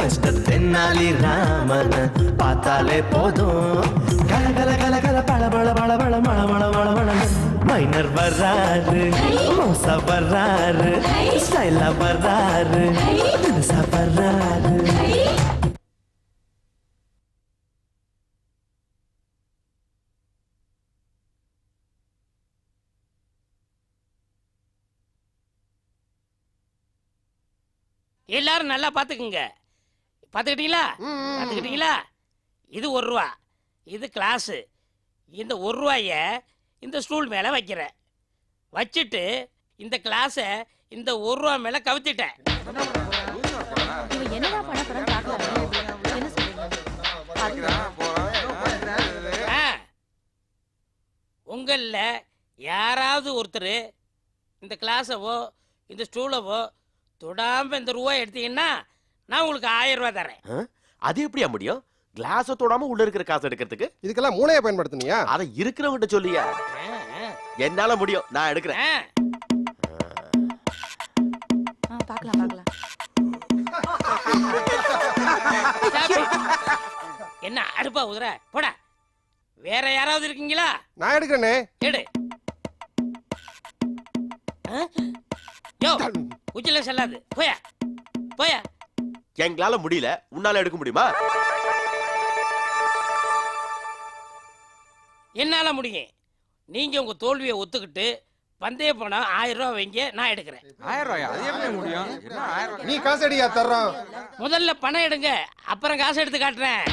Mister Tenali ராமன பார்த்தாலே போதும். கல கல கல கல பழ பள பள பழ மழ மழ மழ மழ மைனர் வர்றாரு மோசா வர்றாரு ஸ்டைலா வர்றாரு தினுசா வர்றாரு. எல்லாரும் நல்லா பார்த்துக்குங்க. பார்த்துக்கிட்டீங்களா பார்த்துக்கிட்டீங்களா இது ஒரு ரூபா. இது கிளாஸு இந்த ஒரு ரூபாய இந்த ஸ்டூல் மேலே வைக்கிறேன். வச்சுட்டு இந்த கிளாஸை இந்த ஒரு ரூபா மேலே கவுத்திட்டேன். உங்களில் யாராவது ஒருத்தர் இந்த கிளாஸவோ இந்த ஸ்டூலவோ தொடாமல் இந்த ரூபா எடுத்தீங்கன்னா நான் உங்களுக்கு ஆயிரம் ரூபாய் தரேன். அது எப்படியா முடியும்? கிளாஸ தொடாம உள்ள இருக்கிற காசு எடுக்கிறதுக்கு? இதுக்கெல்லாம் மூளையை பயன்படுத்தினியா? அதை இருக்கிறவங்கிட்ட சொல்லியா? என்னால முடியும். நான் எடுக்கிறேன். பார்க்கலாம் பார்க்கலாம். என்ன அடுப்பா உதுற? போடா. வேற யாராவது இருக்கீங்களா? நான் எடுக்கிறேனே. எடு? யோ உச்சில செல்லாது. போயா. போயா. எங்களால முடியல. உன்னால எடுக்க முடியுமா? என்னால முடியும். நீங்க உங்க தோல்வியை ஒத்துக்கிட்டு பந்தய பணம் ஆயிரம் ரூபாய் வைங்க நான் எடுக்கிறேன். ஆயிரம் ரூபாயா? அது எப்படி முடியும்? நீ காசு அடியா தர்றோம். முதல்ல பணம் எடுங்க அப்புறம் காசு எடுத்து காட்டுறேன்.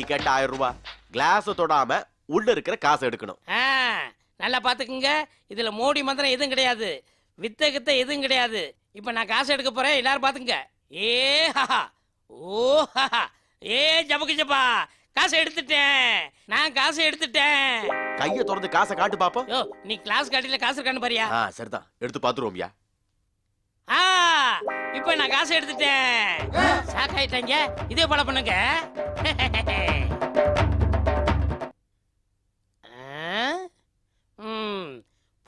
நீ கேட்ட ஆயிரம் ரூபாய். கிளாஸ தொடாம உள்ள இருக்கிற காசை எடுக்கணும். நல்லா பாத்துக்குங்க. இதுல மோடி மந்திரம் எதுவும் கிடையாது. வித்த கித்த எதுவும் கிடையாது. இப்ப நான் காசு எடுக்க போறேன். எல்லாரும் பாத்துங்க ஏ ஹஹா ஓ ஹஹா ஏ ஜபக்கு ஜபா காசு எடுத்துட்டேன். நான் காசு எடுத்துட்டேன். கைய திறந்து காசை காட்டு பாப்போம். நீ கிளாஸ் காட்டில காசு இருக்கான்னு பாரியா? சரிதான். எடுத்து பாத்துருவோம்யா இப்ப நான் காசு எடுத்துட்டேன். சாக்காயிட்டாங்க இதே போல பண்ணுங்க.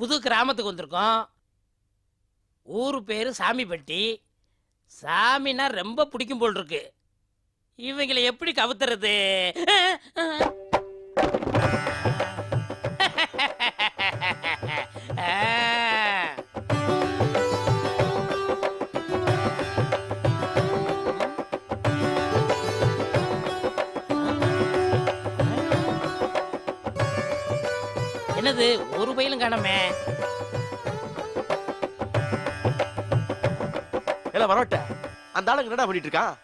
புது கிராமத்துக்கு வந்திருக்கோம். ஊர் பேரு சாமிப்பட்டி. சாமினா ரொம்ப பிடிக்கும் போல் இருக்கு. இவங்களை எப்படி கவுத்துறது? என்னது? ஒரு பயிலும் காணமே. இல்ல வரட்ட அந்த ஆளுங்க என்னடா பண்ணிட்டு இருக்கான்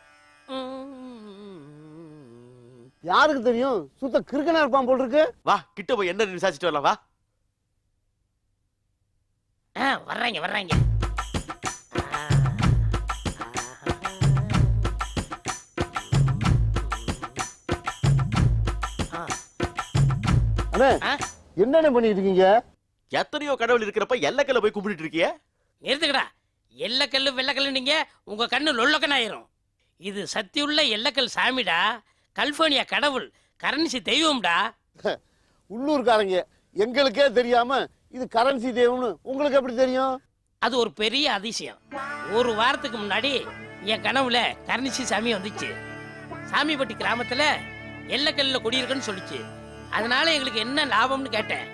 யாருக்கு தெரியும்? சுத்த கிறுக்கனா இருப்பான் போல் இருக்கு வா கிட்ட போய் என்ன விசாரிச்சுட்டு வரலாம் வா. ஆ, வர்றாங்க வர்றாங்க. அண்ணே ஆ? என்னென்ன பண்ணிட்டு இருக்கீங்க? எத்தனையோ கடவுள் இருக்கிறப்ப எல்லக்கல்ல போய் கும்பிட்டு இருக்கிய? நிறுத்துக்கடா. எல்லக்கல்லு வெள்ளக்கல்லு நீங்க உங்க கண்ணு லொல்லக்கன் ஆயிரும் இது சத்தியுள்ள எல்லக்கல் சாமிடா. கல்போனியா கடவுள். கரன்சி தெய்வம்டா. உள்ளூர்காரங்க எங்களுக்கே தெரியாம இது கரன்சி தேவம்னு உங்களுக்கு எப்படி தெரியும்? அது ஒரு பெரிய அதிசயம். ஒரு வாரத்துக்கு முன்னாடி என் கனவுல கரணிச்சி சாமி வந்துச்சு. சாமிப்பட்டி கிராமத்துல எல்லக்கல்ல குடியிருக்குன்னு சொல்லிச்சு. அதனால எங்களுக்கு என்ன லாபம்னு கேட்டேன்.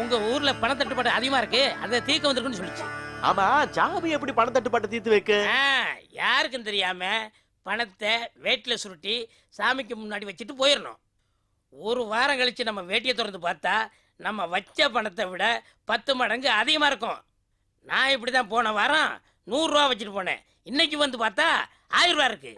உங்க ஊர்ல பணத்தட்டுப்பாடு அதிகமா இருக்கு அதை தீர்க்க வந்திருக்குன்னு சொல்லிச்சு. ஆமா ஜாமி எப்படி தட்டுப்பாட்டை தீர்த்து வைக்க? யாருக்கும் தெரியாம பணத்தை வேட்டில சுருட்டி சாமிக்கு முன்னாடி வச்சுட்டு போயிடணும் ஒரு வாரம் கழிச்சு நம்ம வேட்டியை திறந்து பார்த்தா நம்ம வச்ச பணத்தை விட பத்து மடங்கு அதிகமா இருக்கும். நான் இப்படி தான் போன வாரம் நூறுரூவா வச்சுட்டு போனேன். இன்னைக்கு வந்து பார்த்தா ஆயிரம் ரூபா இருக்கு.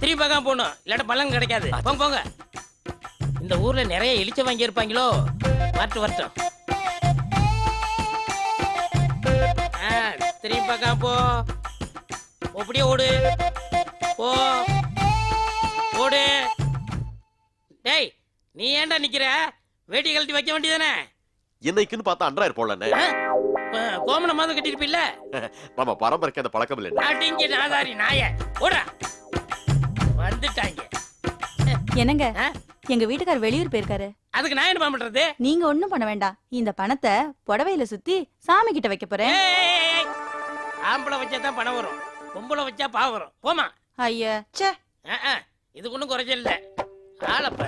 திரும்பி பார்க்காம போகணும். இல்லாட்ட பலன் கிடைக்காது. போங்க போங்க. இந்த ஊர்ல நிறைய இழிச்ச வாங்கி இருப்பாங்களோ? வரட்டும் வரட்டும். திரும்பி பார்க்காம போ. அப்படியே ஓடு. போ. ஓடு. டேய் நீ ஏன்டா நிக்கிற? வேட்டி கழட்டி வைக்க வேண்டியதானே என்னைக்குன்னு பார்த்தா அன்றாயிரம் போடலண்ணே கோமண மாதிரி கட்டிருப்பில்ல நம்ம பரம்பரைக்கு அந்த பழக்கம் இல்லைண்ணே. அடிங்க நாதாரி நாய. ஓடா வந்துட்டாங்க. என்னங்க? எங்க வீட்டுக்கார் வெளியூர் போயிருக்காரு. அதுக்கு நான் என்ன பண்றது? நீங்க ஒண்ணும் பண்ண வேண்டாம். இந்த பணத்தை புடவையில சுத்தி சாமி கிட்ட வைக்க போறேன். ஆம்பளை வச்சா தான் பணம் வரும். பொம்பளை வச்சா பாவம் வரும். போமா ஐயா ஆ, இது ஒன்றும் குறைச்சல் இல்ல. ஆளப்ப?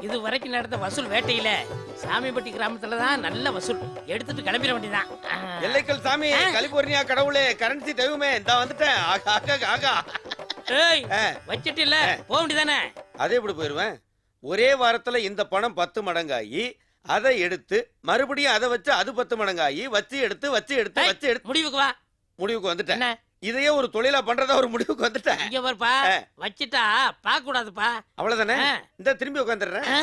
இது வரைக்கும் நடந்த வசூல் வேட்டையில சாமிப்பட்டி கிராமத்துல தான் நல்ல வசூல். எடுத்துட்டு கிளம்பிட வேண்டியதான். எல்லைக்கல் சாமி. கலிபோர்னியா கடவுளே கரன்சி தெய்வமே. இந்த வந்துட்டேன். ஆகா ஆகா ஆகா. ஏய் ஆ, வச்சிட்டு இல்ல போக வேண்டியதானே அதே எப்படி போயிருவேன்? ஒரே வாரத்துல இந்த பணம் பத்து மடங்காகி அதை எடுத்து மறுபடியும் அதை வச்சு அது பத்து மடங்காகி வச்சு எடுத்து வச்சு எடுத்து வச்சு எடுத்து. முடிவுக்கு வா. முடிவுக்கு வந்துட்டேன். இதையே ஒரு தொழிலா பண்றதா ஒரு முடிவுக்கு வந்துட்டேன். இங்க பாருப்பா. வச்சிட்டா பார்க்க கூடாதுப்பா அவ்வளவுதானே. இந்த திரும்பி உட்காந்துடுறேன் ஆ?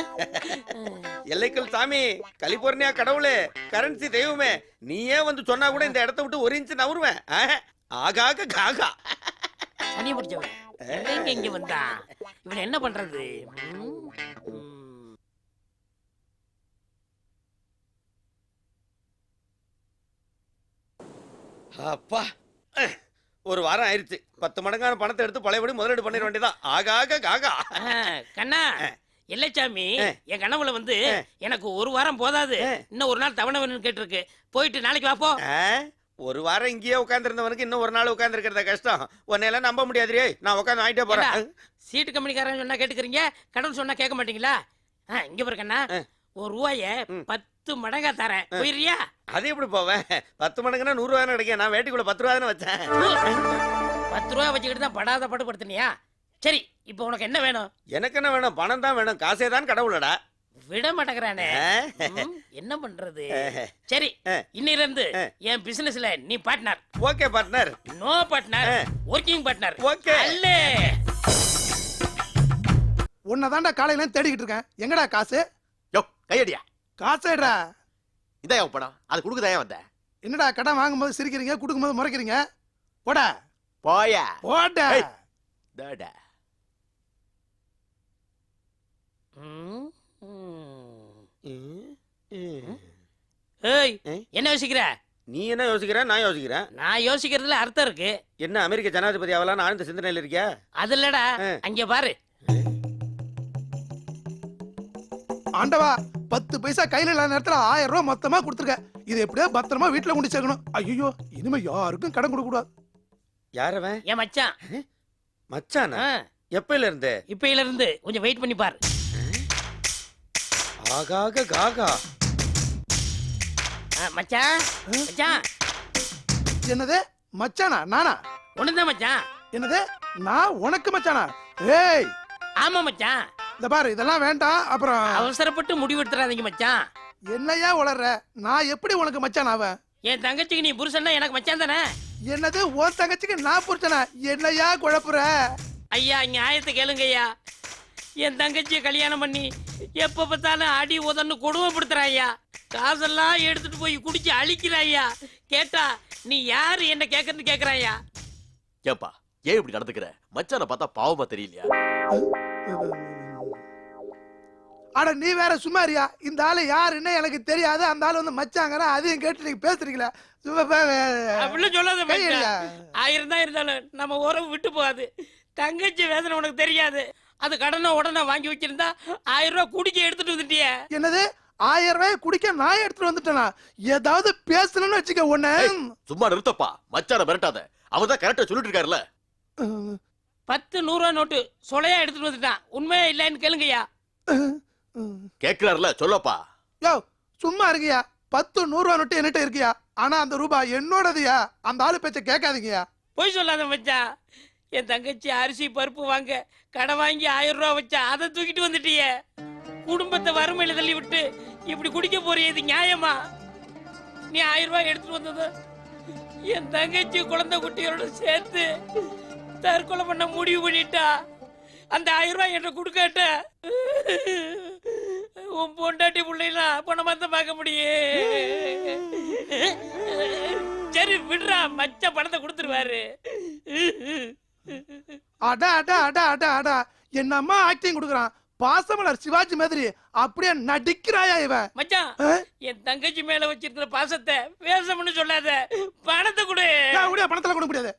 எல்லைக்கல் சாமி கலிபோர்னியா கடவுளே கரன்சி தெய்வமே நீயே வந்து சொன்னா கூட இந்த இடத்த விட்டு ஒரு இன்ச்சு நவருவேன் ஆகாக காகா. சனி பிடிச்சவன். இங்க வந்தா? இவன் என்ன பண்றது. அப்பா. ஒரு வாரம் ஆயிருச்சு. பத்து மடங்கான பணத்தை எடுத்து பழையபடி முதலீடு பண்ணிட வேண்டியதான் ஆகாக காகா ஆ, கண்ணா இல்லச்சாமி. என் கனவுல வந்து. எனக்கு ஒரு வாரம் போதாது. இன்னும் ஒரு நாள் தவணை வேணும்னு கேட்டிருக்கு. போயிட்டு நாளைக்கு வாப்போ ஒரு வாரம் இங்கேயே உட்காந்துருந்தவனுக்கு இன்னும் ஒரு நாள் உட்காந்துருக்கிறத கஷ்டம். உன்னையெல்லாம் நம்ப முடியாதுரே நான் உட்காந்து வாங்கிட்டே போறேன். சீட்டு கம்பெனிக்காரன் சொன்னா கேட்டுக்கிறீங்க? கடவுள் சொன்னா கேட்க மாட்டீங்களா? இங்க பாரு கண்ணா. ஆ. ஒரு ரூபாய. பத்து மடங்கா தரேன். போயிடுறியா? அது எப்படி போவேன்? பத்து மடங்குன்னா நூறு ரூபாய் கிடைக்கும். நான் வேட்டிக்குள்ள பத்து ரூபா தானே வச்சேன். பத்து ரூபா வச்சுக்கிட்டு தான் படாத படுபடுத்தினியா சரி இப்போ உனக்கு என்ன வேணும்? எனக்கு என்ன வேணும்? பணம் தான் வேணும். காசே தான் கடவுளடா. விட மாட்டேங்கிறானே. என்ன பண்றது. சரி. இன்னில இருந்து. என் பிசினஸ்ல நீ partner okay partner no partner. Working partner okay அல்லே. உன்னை தாண்டா காலையில தேடிக்கிட்டு இருக்கேன். எங்கடா காசு? யோ கையடியா. காசேடா. இதான் என் படம் அது கொடுக்குதான் வந்த? என்னடா கடன் வாங்கும்போது சிரிக்கிறீங்க கொடுக்கும்போது முறைக்கிறீங்க? போடா. போயா. போடா. ம். ஏய்? என்ன யோசிக்கிற? நீ என்ன யோசிக்கிற? நான் யோசிக்கிறேன் நான் யோசிக்கிறதுல அர்த்தம் இருக்கு. என்ன அமெரிக்க ஜனாதிபதி ஆகலாம் ஆனந்த சிந்தனையில் இருக்கியா? அது இல்லடா. அங்க பாரு. ஆண்டவா பத்து பைசா கையில இல்லாத நேரத்துல ஆயிரம் ரூபாய் மொத்தமா கொடுத்துருக்க. இது எப்படியோ பத்திரமா வீட்டுல கொண்டு சேர்க்கணும். ஐயோ இனிமே யாருக்கும் கடன் கொடுக்க கூடாது. யாரவன்? என் மச்சான்? மச்சானா? எப்பையில இருந்து இப்பையில இருந்து கொஞ்சம் வெயிட் பண்ணி பாரு. ஆகாக காகா. ஆ, மச்சான்? மச்சான்? என்னது? மச்சானா? நானா? ஒண்ணுதான் மச்சான். என்னது? நான் உனக்கு மச்சானா? ஏய்! ஆமா மச்சான். இந்த பாரு இதெல்லாம் வேண்டாம். அப்புறம் அவசரப்பட்டு முடிவு எடுத்துறாதீங்க மச்சான். என்னையா உளர்ற? நான் எப்படி உனக்கு மச்சான் ஆவேன்? என் தங்கச்சிக்கு நீ புருஷன்னா எனக்கு மச்சான் தானே? என்னது உன் தங்கச்சிக்கு நான் புரிச்சனா என்னையா குழப்புற? ஐயா நியாயத்தை கேளுங்க ஐயா. என் தங்கச்சியை கல்யாணம் பண்ணி எப்ப பார்த்தாலும் அடி உதன்னு கொடுமைப்படுத்துறான் ஐயா. காசெல்லாம் எடுத்துட்டு போய் குடிச்சு அழிக்கிறான் ஐயா. கேட்டா நீ யாரு? என்ன கேட்கறன்னு கேக்குறான் ஐயா. ஏன்பா ஏன் இப்படி நடந்துக்கிற? மச்சானை பார்த்தா பாவமா தெரியலையா? அட நீ வேற சும்மாரியா இந்த ஆளு யாருன்னு எனக்கு தெரியாது. அந்த ஆளு வந்து மச்சாங்கிற அதையும் கேட்டு நீங்க பேசுறீங்களா. அப்படின்னு சொல்லாத கையடியா. மச்சான். ஆயிரம் தான் இருந்தாலும் நம்ம உறவு விட்டு போகாது. தங்கச்சி வேதனை உனக்கு தெரியாது. அது கடனை உடனே வாங்கி வச்சிருந்தா ஆயிரம் ரூபாய் குடிக்க எடுத்துட்டு வந்துட்டியே. என்னது? ஆயிரம் ரூபாய் குடிக்க நான் எடுத்துட்டு வந்துட்டேனா? ஏதாவது பேசணும்னு வச்சுக்க உன்ன. சும்மா நிறுத்தப்பா. மச்சானை மிரட்டாத. அவர் தான் கரெக்டா சொல்லிட்டு இருக்காருல்ல பத்து நூறுரூவா நோட்டு சொலையா எடுத்துட்டு வந்துட்டான். உண்மையா இல்லைன்னு கேளுங்கய்யா. கேக்குறாருல சொல்லப்பா. யோ சும்மா இருக்கியா? பத்து நூறு ரூபா நோட்டு என்கிட்ட இருக்கியா? ஆனா அந்த ரூபாய் என்னோடதுயா? அந்த ஆளு பேச்ச கேட்காதீங்கயா? பொய் சொல்லாத மச்சான் என் தங்கச்சி அரிசி பருப்பு வாங்க கடன் வாங்கி ஆயிரம் ரூபா வச்சா அதை தூக்கிட்டு வந்துட்டியே. குடும்பத்தை வறுமையில தள்ளி விட்டு இப்படி குடிக்க போறிய இது நியாயமா? நீ ஆயிரம் ரூபாய் எடுத்துட்டு வந்தது என் தங்கச்சி குழந்தை குட்டியோட சேர்த்து தற்கொலை பண்ண முடிவு பண்ணிட்டா. அந்த ஆயிரம் ரூபாய் என்கிட்ட கொடுக்கட்ட. உன் பொண்டாட்டி பிள்ளைலாம் பணம் வந்து பார்க்க முடியும் சரி விடுறா. மச்ச பணத்தை கொடுத்துருவாரு. அடா அடா அடா அடா அடா. என்னம்மா ஆக்டிங் கொடுக்குறான்? பாசமலர் சிவாஜி மாதிரி அப்படியே நடிக்கிறாயா இவன்? மச்சான்? என் தங்கச்சி மேல வச்சிருக்கிற பாசத்தை வேஷம்னு சொல்லாத. பணத்தை கொடு. முடியாது பணத்தெல்லாம் கொடுக்க முடியாது?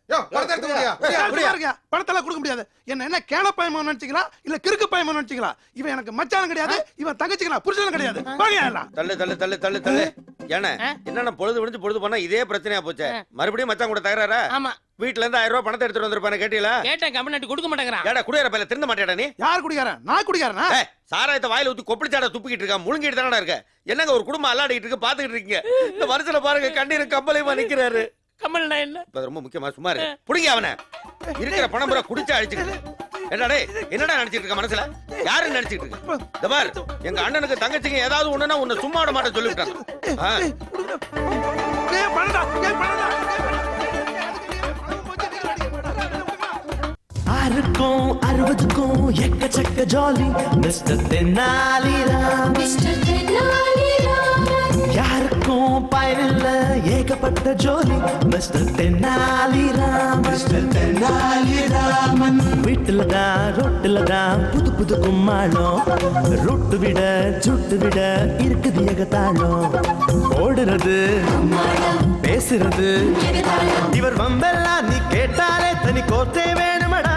பணத்தெல்லாம் கொடுக்க முடியாது. என்ன என்ன கேன பயமா நினைச்சீங்களா? இல்ல கிறுக்கு பயமா நினைச்சீங்களா? இவன் எனக்கு மச்சானும் கிடையாது இவன் தங்கச்சிங்களா புருஷனும் கிடையாது. தள்ளு தள்ளு தள்ளு தள்ளு தள்ளு. ஏன்னா? என்னன்னா பொழுது விடிஞ்சு பொழுது போனா இதே பிரச்சனையா போச்சே? மறுபடியும் மச்சான் கூட தகராறா? ஆமா. வீட்ல இருந்து ஆயிரம் ரூபாய் பணத்தை எடுத்துட்டு வந்திருப்பானே கேட்டீங்களா? கேட்டேன் கம்பெனி கொடுக்க மாட்டேங்கிறான். ஏடா குடியார பையில திருந்த மாட்டேடா நீ? யார் குடிக்காரன் நான் குடிக்காரனா ஏய், சாராயத்தை வாயில ஊத்தி கொப்பளிச்சாட துப்பிக்கிட்டு இருக்கா முழுங்கிட்டு தானடா இருக்க. என்னங்க ஒரு குடும்பம் அல்லாடிட்டு இருக்கு பாத்துக்கிட்டு இருக்கீங்க. இந்த வருஷத்துல பாருங்க கண்ணீர் கம்பளையுமா நிக்கிறாரு. கமல் நான் என்ன? இப்ப ரொம்ப முக்கியமா சும்மா இரு. புடிங்க அவனை. இருக்கிற பணம் பூரா குடிச்சு அழிச்சுக்கிட்டு என்னடா டேய், என்னடா நினைச்சிட்டு இருக்க மனசுல? யாரு நினைச்சிட்டு இருக்க? இந்த பார் எங்க அண்ணனுக்கு தங்கச்சிங்க ஏதாவது ஒண்ணுனா உன்னை சும்மா விட மாட்டேன் சொல்லிவிட்டான். ஆறுக்கும் அறுபதுக்கும் எக்கச்சக்க ஜாலி. மிஸ்டர் தென்னாலிராம் யாருக்கும் பயனில்ல ஏகப்பட்ட ஜோலி. Mister Tenaliram mister Tenaliraman. வீட்டுல தான் ரோட்டுல தான் புது கும்மாளம் ரொட்டு விட சுட்டு விட இருக்குது எகத்தாளம் ஓடுறது பேசுறது இவர் வம்பெல்லாம் நீ கேட்டாலே தனி கோத்தே வேணுமடா.